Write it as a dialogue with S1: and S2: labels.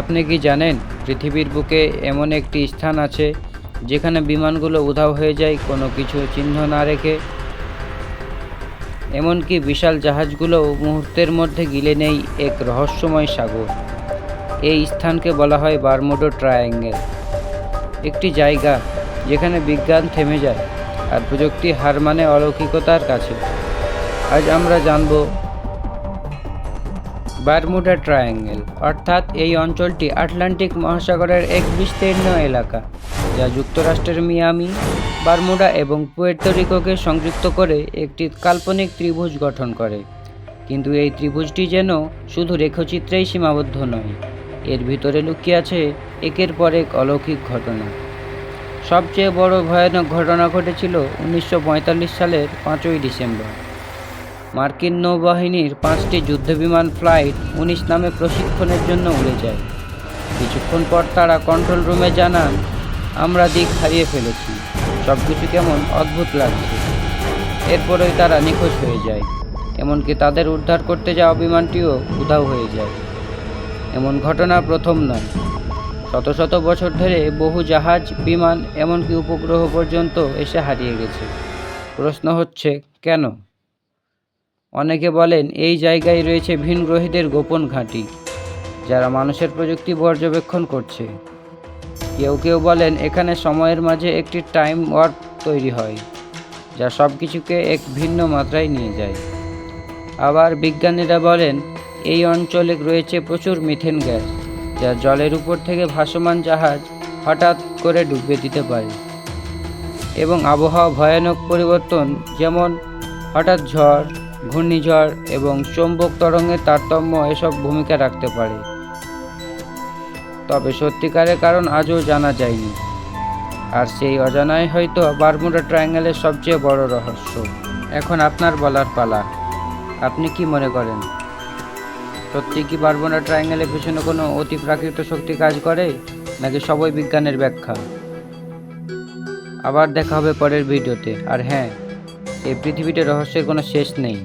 S1: আপনি কি জানেন, পৃথিবীর বুকে এমন একটি স্থান আছে যেখানে বিমানগুলো উধাও হয়ে যায়, কোনো কিছু চিহ্ন না রেখে? এমনকি বিশাল জাহাজগুলোও মুহূর্তের মধ্যে গিলে নেই এক রহস্যময় সাগর। এই স্থানকে বলা হয় বারমুডো ট্রায়াঙ্গেল। একটি জায়গা যেখানে বিজ্ঞান থেমে যায় আর প্রযুক্তি হার মানে অলৌকিকতার কাছে। আজ আমরা জানব বারমুডা ট্রায়াঙ্গেল, অর্থাৎ এই অঞ্চলটি আটলান্টিক মহাসাগরের এক বিস্তীর্ণ এলাকা, যা যুক্তরাষ্ট্রের মিয়ামি, বারমুডা এবং পুয়ের্তোরিকোকে সংযুক্ত করে একটি কাল্পনিক ত্রিভুজ গঠন করে। কিন্তু এই ত্রিভুজটি যেন শুধু রেখচিত্রেই সীমাবদ্ধ নয়, এর ভিতরে লুকিয়ে আছে একের পর এক অলৌকিক ঘটনা। সবচেয়ে বড় ভয়ানক ঘটনা ঘটেছিল উনিশশো পঁয়তাল্লিশ সালের পাঁচই ডিসেম্বর। মার্কিন নৌবাহিনীর পাঁচটি যুদ্ধবিমান ফ্লাইট উনিশ নামে প্রশিক্ষণের জন্য উড়ে যায়। কিছুক্ষণ পর তারা কন্ট্রোল রুমে জানান, আমরা দিক হারিয়ে ফেলেছি। সব কিছু কেমন অদ্ভুত লাগছে। এরপরেই তারা নিখোঁজ হয়ে যায়। এমনকি তাদের উদ্ধার করতে যাওয়া বিমানটিও উধাও হয়ে যায়। এমন ঘটনা প্রথম নয়। শত শত বছর ধরে বহু জাহাজ, বিমান, এমনকি উপগ্রহ পর্যন্ত এসে হারিয়ে গেছে। প্রশ্ন হচ্ছে, কেন? অনেকে বলেন এই জায়গায় রয়েছে ভিনগ্রহীদের গোপন ঘাঁটি, যারা মানুষের প্রযুক্তি পর্যবেক্ষণ করছে। কেউ কেউ বলেন এখানে সময়ের মাঝে একটি টাইম ওয়ার্ক তৈরি হয়, যা সব কিছুকে এক ভিন্ন মাত্রায় নিয়ে যায়। আবার বিজ্ঞানীরা বলেন, এই অঞ্চলে রয়েছে প্রচুর মিথেন গ্যাস, যা জলের উপর থেকে ভাসমান জাহাজ হঠাৎ করে ডুবিয়ে দিতে পারে। এবং আবহাওয়া ভয়ানক পরিবর্তন, যেমন হঠাৎ ঝড় ঘূর্ণিঝড় এবং চৌম্বক তরঙ্গের তারতম্য এসব ভূমিকা রাখতে পারে। তবে সত্যিকারের কারণ আজও জানা যায়নি। আর সেই অজানাই হয়তো বারমুডা ট্রায়াঙ্গেলের সবচেয়ে বড় রহস্য। এখন আপনার বলার পালা। আপনি কি মনে করেন? সত্যি কি বারমুডা ট্রায়াঙ্গেলের পেছনে কোনো অতি প্রাকৃত শক্তি কাজ করে, নাকি সবই বিজ্ঞানের ব্যাখ্যা? আবার দেখা হবে পরের ভিডিওতে। আর হ্যাঁ এই পৃথিবীতে রহস্যের কোনো শেষ নেই।